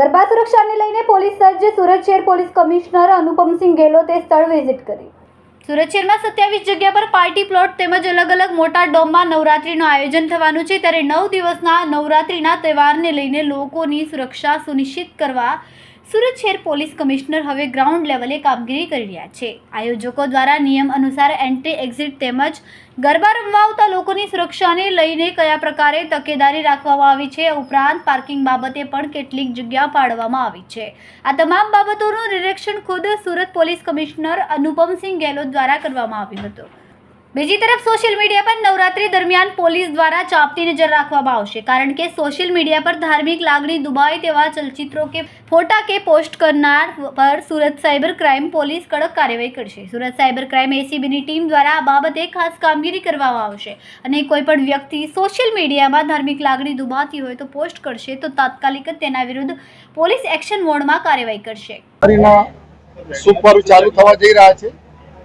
ગરબા સુરક્ષાને લઈને પોલીસ સજ્જ સુરત શહેર પોલીસ કમિશનર અનુપમસિંહ ગેહલોતે સ્થળ વિઝિટ કરી. સુરત શહેરમાં સત્યાવીસ જગ્યા પર પાર્ટી પ્લોટ તેમજ અલગ અલગ મોટા ડોમમાં નવરાત્રીનું આયોજન થવાનું છે. ત્યારે નવ દિવસના નવરાત્રીના તહેવારને લઈને લોકોની સુરક્ષા સુનિશ્ચિત કરવા સુરત શહેર પોલીસ કમિશનર હવે ગ્રાઉન્ડ લેવલે કામગીરી કરી રહ્યા છે. આયોજકો દ્વારા નિયમ અનુસાર એન્ટ્રી, એક્ઝિટ તેમજ ગરબા રમવા આવતા લોકોની સુરક્ષાને લઈને કયા પ્રકારે તકેદારી રાખવામાં આવી છે ઉપરાંત પાર્કિંગ બાબતે પણ કેટલીક જગ્યા ફાળવવામાં આવી છે. આ તમામ બાબતોનું નિરીક્ષણ ખુદ સુરત પોલીસ કમિશનર અનુપમસિંહ ગેહલોત દ્વારા કરવામાં આવ્યું હતું. બીજી તરફ સોશિયલ મીડિયા પર નવરાત્રી દરમિયાન પોલીસ દ્વારા ચાંપતી નજર રાખવામાં આવશે. કારણ કે સોશિયલ મીડિયા પર ધાર્મિક લાગણી દુભાય તેવા ચલચિત્રો કે ફોટા કે પોસ્ટ કરનાર પર સુરત સાયબર ક્રાઇમ પોલીસ કડક કાર્યવાહી કરશે. સુરત સાયબર ક્રાઇમ એસીબીની ટીમ દ્વારા આ બાબતે ખાસ કામગીરી કરવામાં આવશે અને કોઈપણ વ્યક્તિ સોશિયલ મીડિયામાં ધાર્મિક લાગણી દુબાતી હોય તો પોસ્ટ કરશે તો તાત્કાલિક જ તેના વિરુદ્ધ પોલીસ એક્શન મોડમાં કાર્યવાહી કરશે. સુપર ચાલુ થવા જઈ રહ્યા છે.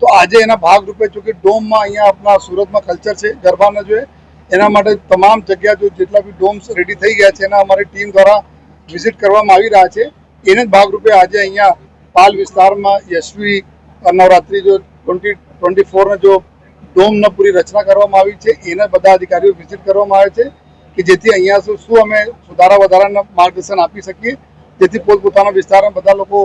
તો આજે એના ભાગરૂપે જો કે ડોમમાં અહીંયા આપણા સુરતમાં કલ્ચર છે, ગરબાના જોઈએ એના માટે તમામ જગ્યા જો જેટલા બી ડોમ્સ રેડી થઈ ગયા છે, એના અમારી ટીમ દ્વારા વિઝિટ કરવામાં આવી રહ્યા છે. એને જ ભાગરૂપે આજે અહીંયા પાલ વિસ્તારમાં યશવી, નવરાત્રી જો ટ્વેન્ટી ટ્વેન્ટી ફોરને જો ડોમના પૂરી રચના કરવામાં આવી છે, એને બધા અધિકારીઓ વિઝિટ કરવામાં આવે છે કે જેથી અહીંયા શું શું અમે સુધારા વધારાના માર્ગદર્શન આપી શકીએ, જેથી પોતપોતાના વિસ્તારમાં બધા લોકો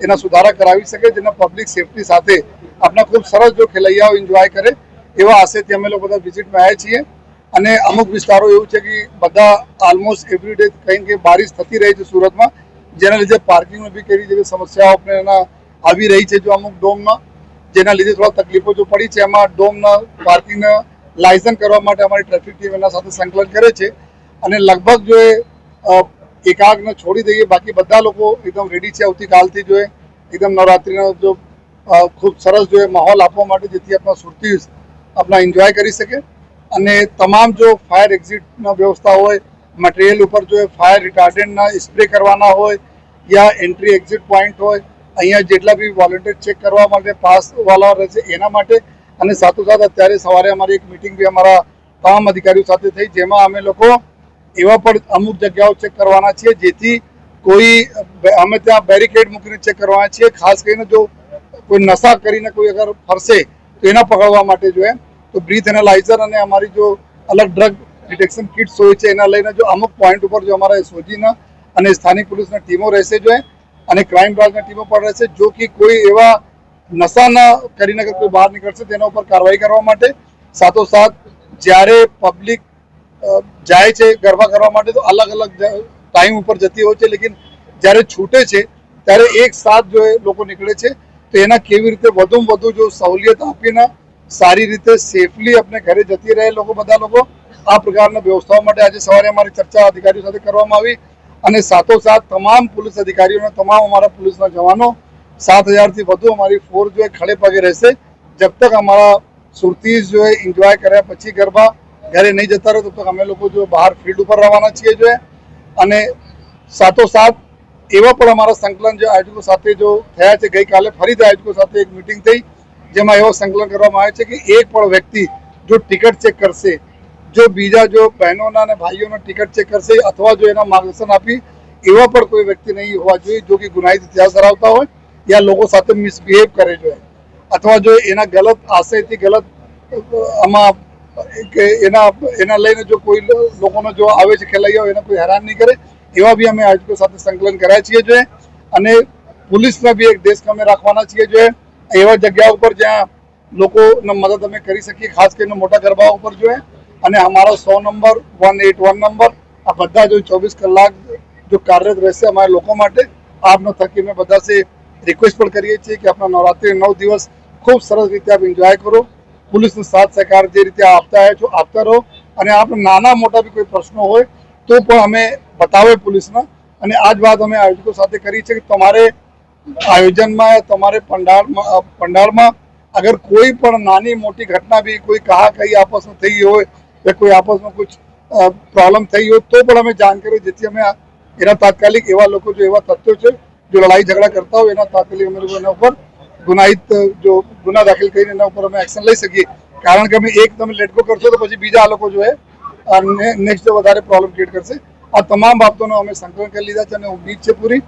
એના સુધારા કરાવી શકે, જેના પબ્લિક સેફટી સાથે આપણા ખૂબ સરસ જો ખેલૈયાઓ એન્જોય કરે, એવા આશયથી અમે લોકો બધા વિઝિટમાં આવ્યા છીએ. અને અમુક વિસ્તારો એવું છે કે બધા ઓલમોસ્ટ એવરીડે કંઈ કે બારિશ થતી રહી છે સુરતમાં, જેના લીધે પાર્કિંગની બી કેવી જેવી સમસ્યાઓ એના આવી રહી છે જો અમુક ડોમમાં, જેના લીધે થોડા તકલીફો જો પડી છે, એમાં ડોમના પાર્કિંગના લાયસન્સ કરવા માટે અમારી ટ્રાફિક ટીમ એના સાથે સંકલન કરે છે. અને લગભગ જો એ એકાગને છોડી દઈએ. બાકી બધા લોકો એકદમ રેડી છે. આવતીકાલથી જોઈએ એકદમ નવરાત્રિનો જો ખૂબ સરસ જોઈએ માહોલ આપવા માટે જેથી આપણા સુરતી આપણા એન્જોય કરી શકે. અને તમામ જો ફાયર એક્ઝિટના વ્યવસ્થા હોય મટીરિયલ ઉપર જો ફાયર રિટાર્ડન્ટના સ્પ્રે કરવાના હોય યા એન્ટ્રી એક્ઝિટ પોઈન્ટ હોય, અહીંયા જેટલા બી વોલન્ટિયર ચેક કરવા માટે પાસવાલા રહે છે એના માટે. અને સાથોસાથ અત્યારે સવારે અમારી એક મિટિંગ બી અમારા તમામ અધિકારીઓ સાથે થઈ, જેમાં અમે લોકો એવા પણ અમુક જગ્યાઓ ચેક કરવાના છે જેથી કોઈ, અમે ત્યાં બેરિકેડ મૂકીને ચેક કરવાના છીએ. ખાસ કરીને જો કોઈ નશા કરીને કોઈ અગર ફરશે તો એના પકડવા માટે જો એમ, તો બ્રીથ એનાલાઇઝર અને અમારી જો અલગ ડ્રગ ડિટેક્શન કિટ્સ હોય છે, એના લઈને જો અમુક પોઈન્ટ ઉપર જો અમારા એસઓજીના અને સ્થાનિક પોલીસના ટીમો રહેશે જો અને ક્રાઇમ બ્રાન્ચના ટીમો પણ રહેશે, જો કે કોઈ એવા નશા ન કરીને કોઈ બહાર નીકળશે, તેના ઉપર કાર્યવાહી કરવા માટે. સાથોસાથ, જ્યારે પબ્લિક જાય છે ગરબા કરવા માટે તો અલગ અલગ ટાઈમ ઉપર જતી હોય છે, લેકિન જ્યારે છૂટે છે, ત્યારે એક સાથ જો લોકો નીકળે છે, તો એના કેવી રીતે વધુમાં વધુ જો સહુલિયત આપીને સારી રીતે સેફલી આપણે ઘરે જતી રહે લોકો બધા લોકો, આ પ્રકારના વ્યવસ્થાઓ માટે આજે સવારે અમારી ચર્ચા અધિકારીઓ સાથે કરવામાં આવી અને સાથોસાથ તમામ પોલીસ અધિકારીઓને તમામ અમારા પોલીસના જવાનો સાત હજારથી વધુ અમારી ફોર્સ જો ખડે પગે રહેશે. જબ તક અમારા સુરતી જો એન્જોય કર્યા પછી ગરબા ઘરે નહીં જતા રહો તો અમે લોકો જો બહાર ફિલ્ડ ઉપર રવાના છીએ જો અને સાથોસાથ એવા પણ અમારા સંકલન જે આયોજકો સાથે જો થયા છે, ગઈકાલે ફરીથી આયોજકો સાથે એક મિટિંગ થઈ, જેમાં એવો સંકલન કરવામાં આવે છે કે એક પણ વ્યક્તિ જો ટિકિટ ચેક કરશે, જો બીજા જો બહેનોના અને ભાઈઓના ટિકિટ ચેક કરશે અથવા જો એના માર્ગદર્શન આપી, એવા પણ કોઈ વ્યક્તિ નહીં હોવા જોઈએ જો કે ગુનાહિત ઇતિહાસ ધરાવતા હોય, યા લોકો સાથે મિસબિહેવ કરે જોઈએ અથવા જો એના ગલત આશયથી ગલત આમાં કે એના એના લઈને જો કોઈ લોકોનો જો આવે છે ખેલાઈઓ એને કોઈ હેરાન નહીં કરે, એવા બી અમે આયોજકો સાથે સંકલન કર્યા છીએ જોઈએ. અને પોલીસને બી એક દેશ અમે રાખવાના છીએ જોઈએ. એવા જગ્યા ઉપર જ્યાં લોકોને મદદ અમે કરી શકીએ, ખાસ કરીને મોટા ગરબા ઉપર જોઈએ. અને અમારો સો number, one eight one number, આ બધા જો ચોવીસ કલાક જો કાર્યરત રહેશે અમારા લોકો માટે, આપનો થકી અમે બધા રિક્વેસ્ટ પણ કરીએ છીએ કે આપણા નવરાત્રિ નવ દિવસ ખૂબ સરસ રીતે આપ એન્જોય કરો. પોલીસનો સાથ સહકાર જે રીતે આપતા આવ્યા છો, આપતા રહો. અને આપણે નાના મોટા બી કોઈ પ્રશ્નો હોય, તો પણ અમે બતાવે પોલીસને. અને આ જ વાત અમે આયોજકો સાથે કરી છે કે તમારે આયોજનમાં, તમારે પંડાળમાં પંડાળમાં અગર કોઈ પણ નાની મોટી ઘટના બી કોઈ કહા કઈ આપસમાં થઈ હોય કે કોઈ આપસમાં કુછ પ્રોબ્લેમ થઈ હોય, તો પણ અમે જાણ કરીએ જેથી અમે એના તાત્કાલિક એવા લોકો, જો એવા તથ્યો છે, જો લડાઈ ઝઘડા કરતા હોય, એના તાત્કાલિક અમે લોકો એના ઉપર ગુનાહિત જો ગુના દાખલ કરીને એના ઉપર અમે એક્શન લઈ શકીએ. કારણ કે અમે એક તમે લેટકો કરશો તો પછી બીજા આ લોકો જો એ નેક્સ્ટ વધારે પ્રોબ્લેમ ક્રિએટ કરશે. આ તમામ બાબતોનો અમે સંકલન કરી લીધા છે અને ઉમ્મીદ છે પૂરી.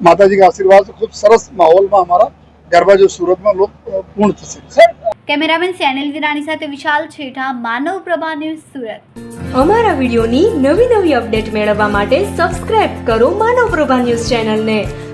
માતાજીના આશીર્વાદ ખૂબ સરસ માહોલમાં અમારા ગરબા જો સુરતમાં લોક પૂર્ણ થશે. કેમેરામેન સેનિલ વિરાણી સાથે વિશાલ છેઠા માનવ પ્રભા ન્યૂઝ સુરત. અમારા વિડીયોની નવી નવી અપડેટ મેળવવા માટે સબસ્ક્રાઇબ કરો માનવ પ્રભા ન્યૂઝ ચેનલને.